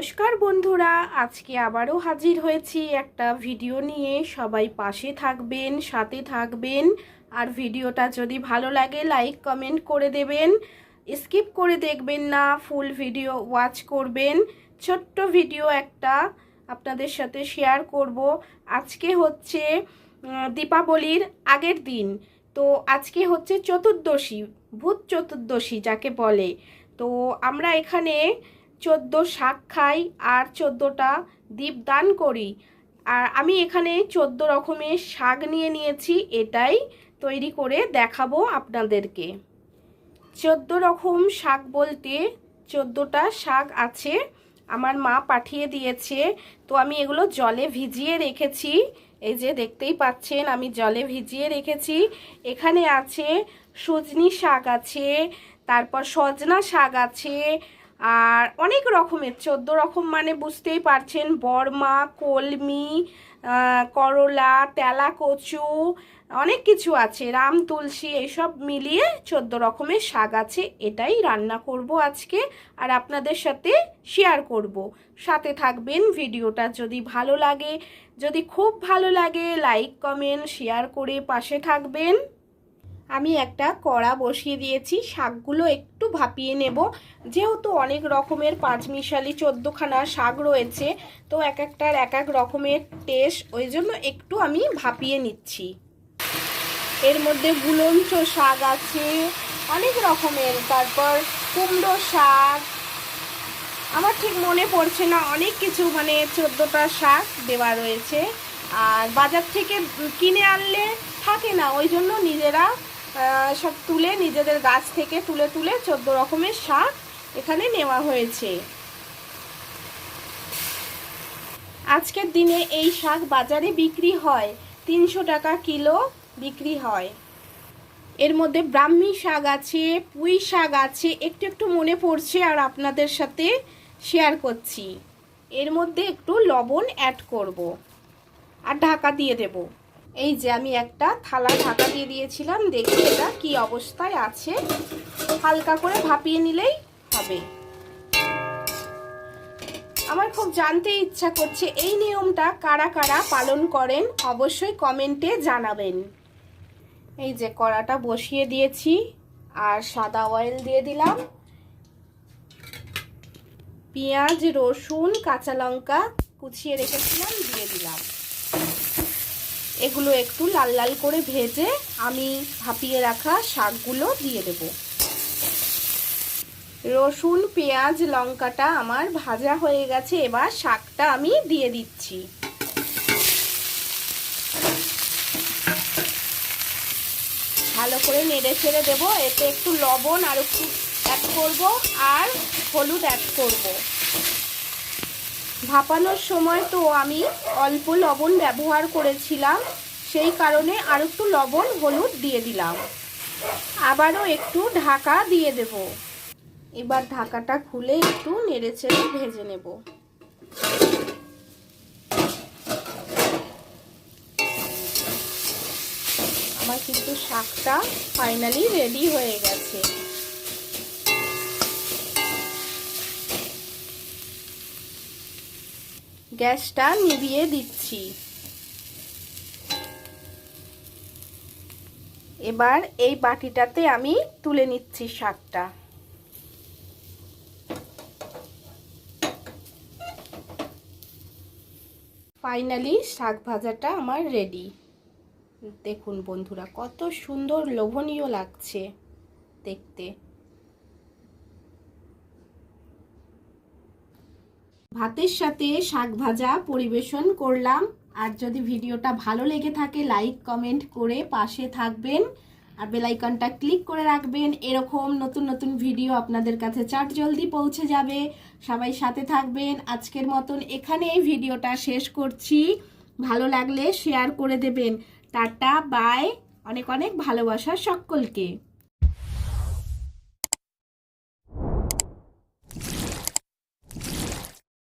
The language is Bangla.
নমস্কার বন্ধুরা, আজকে আবারও হাজির হয়েছি একটা ভিডিও নিয়ে। সবাই পাশে থাকবেন, সাথে থাকবেন। আর ভিডিওটা যদি ভালো লাগে, লাইক, কমেন্ট করে দেবেন। স্কিপ করে দেখবেন না, ফুল ভিডিও ওয়াচ করবেন। ছোট্ট ভিডিও একটা আপনাদের সাথে শেয়ার করব। আজকে হচ্ছে দীপাবলির আগের দিন। তো আজকে হচ্ছে চতুর্দশী, ভূত চতুর্দশী যাকে বলে। তো আমরা এখানে চোদ্দ শাক খাই আর চোদ্দোটা দীপদান করি। আর আমি এখানে চোদ্দ রকমের শাক নিয়ে নিয়েছি, এটাই তৈরি করে দেখাবো আপনাদেরকে। চোদ্দ রকম শাক বলতে চোদ্দোটা শাক আছে, আমার মা পাঠিয়ে দিয়েছে। তো আমি এগুলো জলে ভিজিয়ে রেখেছি, এই যে দেখতেই পাচ্ছেন, আমি জলে ভিজিয়ে রেখেছি। এখানে আছে সজনি শাক আছে, তারপর সজনা শাক আছে আর অনেক রকমের, চোদ্দ রকম মানে বুঝতেই পারছেন, বর্মা, কলমি করলা তেলা কচু অনেক কিছু আছে, রাম তুলসী এইসব মিলিয়ে চোদ্দ রকমের শাক আছে, এটাই রান্না করব আজকে আর আপনাদের সাথে শেয়ার করব। সাথে থাকবেন ভিডিওটা যদি ভালো লাগে, যদি খুব ভালো লাগে লাইক কমেন্ট শেয়ার করে পাশে থাকবেন। আমি একটা কড়া বসিয়ে দিয়েছি, শাকগুলো একটু ভাপিয়ে নেব। যেহেতু অনেক রকমের পাঁচমিশালি চোদ্দোখানা শাক রয়েছে, তো এক একটার এক এক রকমের টেস্ট ওই জন্য একটু আমি ভাপিয়ে নিচ্ছি। এর মধ্যে গুলঞ্চ শাক আছে, অনেক রকমের। তারপর কুমড়ো শাক, আমার ঠিক মনে পড়ছে না, অনেক কিছু মানে চোদ্দোটা শাক দেওয়া রয়েছে। আর বাজার থেকে কিনে আনলে থাকে না, ওই জন্য নিজেরা সব তুলে নিজেদের গাছ থেকে তুলে তুলে চোদ্দ রকমের শাক এখানে নেওয়া হয়েছে। আজকের দিনে এই শাক বাজারে বিক্রি হয়। তিনশো টাকা কিলো বিক্রি হয়। এর মধ্যে ব্রাহ্মী শাক আছে, পুঁই শাক আছে, একটু একটু মনে পড়ছে আর আপনাদের সাথে শেয়ার করছি। এর মধ্যে একটু লবণ অ্যাড করব। আর ঢাকা দিয়ে দেব। এই যে আমি একটা থালা ঢাকা দিয়ে দিয়েছিলাম, দেখি এটা কি অবস্থায় আছে। হালকা করে ভাপিয়ে নিলেই হবে। আমার খুব জানতে ইচ্ছা করছে, এই নিয়মটা কারা কারা পালন করেন অবশ্যই কমেন্টে জানাবেন। এই যে কড়াটা বসিয়ে দিয়েছি, আর সাদা অয়েল দিয়ে দিলাম। পেঁয়াজ, রসুন, কাঁচা লঙ্কা কুচিয়ে রেখেছিলাম, দিয়ে দিলাম। এগুলো একটু লাল লাল করে ভেজে আমি ভাপিয়ে রাখা শাকগুলো দিয়ে দেব। রসুন, পেঁয়াজ, লঙ্কাটা আমার ভাজা হয়ে গেছে, এবার শাকটা আমি দিয়ে দিচ্ছি। ভালো করে নেড়ে ছেড়ে দেবো, এতে একটু লবণ আর একটু অ্যাড করব, আর হলুদ অ্যাড করব। ভাপানোর সময় তো আমি অল্প লবণ ব্যবহার করেছিলাম, সেই কারণে আর একটু লবণ হলুদ দিয়ে দিলাম। আবারও একটু ঢাকা দিয়ে দেব। এবার ঢাকাটা খুলে একটু নেড়ে চেড়ে ভেজে নেব। আমার কিন্তু শাকটা ফাইনালি রেডি হয়ে গেছে। গ্যাসটা নিভিয়ে দিচ্ছি। এবার এই বাটিটাতে আমি তুলে নিচ্ছি শাকটা। ফাইনালি শাক ভাজাটা আমার রেডি। দেখুন বন্ধুরা, কত সুন্দর লোভনীয় লাগছে দেখতে। ভাতের সাথে শাক ভাজা পরিবেশন করলাম। আর যদি ভিডিওটা ভালো লেগে থাকে লাইক কমেন্ট করে পাশে থাকবেন। আর বেলাইকনটা ক্লিক করে রাখবেন। এরকম নতুন নতুন ভিডিও আপনাদের কাছে চাট জলদি পৌঁছে যাবে। সবাই সাথে থাকবেন। আজকের মতন এখানে এই ভিডিওটা শেষ করছি। ভালো লাগলে শেয়ার করে দেবেন। টাটা বাই অনেক অনেক ভালোবাসা সকলকে।